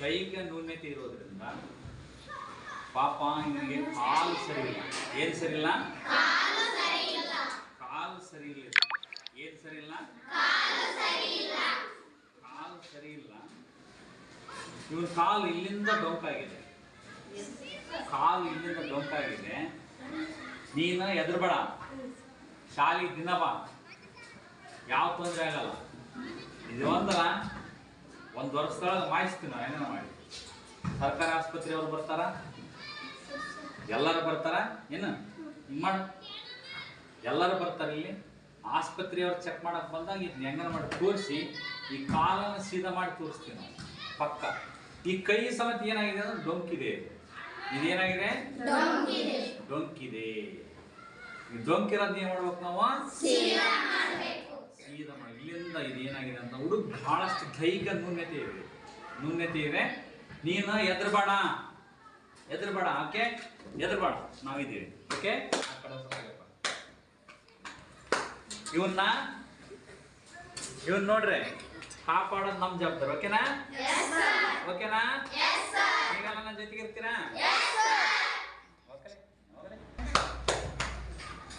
ಕೈಗೆ ನ್ಯೂನ್ಯತೆ ಇರೋದ್ರಿಂದ ಪಾಪ ಇವನಿಗೆ ಕಾಲು ಸರಿ ಇಲ್ಲ ಏನು ಸರಿಯಿಲ್ಲ? ಕಾಲು ಸರಿ ಇಲ್ಲ ಏನು ಸರಿಯಿಲ್ಲ? ಕಾಲು ಸರಿಯಿಲ್ಲ. ಇವನ ಕಾಲು ಇಲ್ಲಿಂದ ಡೊಂಕಾಗಿದೆ. ಕಾಲು ಇಲ್ಲಿಂದ ಡೊಂಕಾಗಿದೆ. ನೀನು ಎದುರುಬೇಡ. ಶಾಲಿ ದಿನ ಬಾ. ಯಾವ ತೊಂದರೆ ಆಗಲ್ಲ. ಇದು ಒಂದಲ್ಲ. ಒಂದು ವರ್ಷದೊಳಗೆ ಮಾಯಿಸ್ತೀವಿ ನಾವು ಏನೇನೋ ಮಾಡಿ. ಸರ್ಕಾರಿ ಆಸ್ಪತ್ರೆ ಅವ್ರು ಬರ್ತಾರ? ಎಲ್ಲರೂ ಬರ್ತಾರ? ಏನು? ಹಿಂಗೆ ಮಾಡ. ಎಲ್ಲರೂ ಬರ್ತಾರೆ ಇಲ್ಲಿ? ಆಸ್ಪತ್ರೆಯವ್ರು ಚೆಕ್ ಮಾಡೋಕೆ ಬಂದಾಗ ಇದನ್ನ ಹೆಂಗನ ಮಾಡಿ ತೋರಿಸಿ ಈ ಕಾಲನ್ನು ಸೀದಾ ಮಾಡಿ ತೋರಿಸ್ತೀವಿ ನಾವು ಪಕ್ಕ. ಈ ಕೈ ಸಮೇತ ಏನಾಗಿದೆ ಅಂದ್ರೆ ಡೊಂಕಿದೆ. ಇದೇನಾಗಿದೆ? ಡೊಂಕಿದೆ. ಈ ಡೊಂಕಿರೋದ್ ಏನು ಮಾಡ್ಬೇಕು ನಾವು? ಇದೇನಾಗಿದೆ ಅಂತ ಹುಡುಗ ಬಹಳಷ್ಟು ದೈಹಿಕ ನ್ಯೂನ್ಯತೆ ಇದೆ. ನ್ಯೂನ್ಯತೆ ಇದೆ. ನೀನು ಎದ್ರಬೇಡ. ಎದ್ರಬೇಡ. ಓಕೆ? ಎದ್ರಬೇಡ. ನಾವಿದ್ದೀವಿ. ಓಕೆ? ಆ ಕಡೆ ಒಂದ್ ಇವನ್ನ ಇವನ್ ನೋಡ್ರಿ ಕಾಪಾಡೋದು ನಮ್ ಜವಾಬ್ದಾರಿ. ಓಕೆನಾ? ಓಕೆನಾ? ಈಗೆಲ್ಲ ನನ್ನ ಜೊತೆಗೆ ಇರ್ತೀರಾ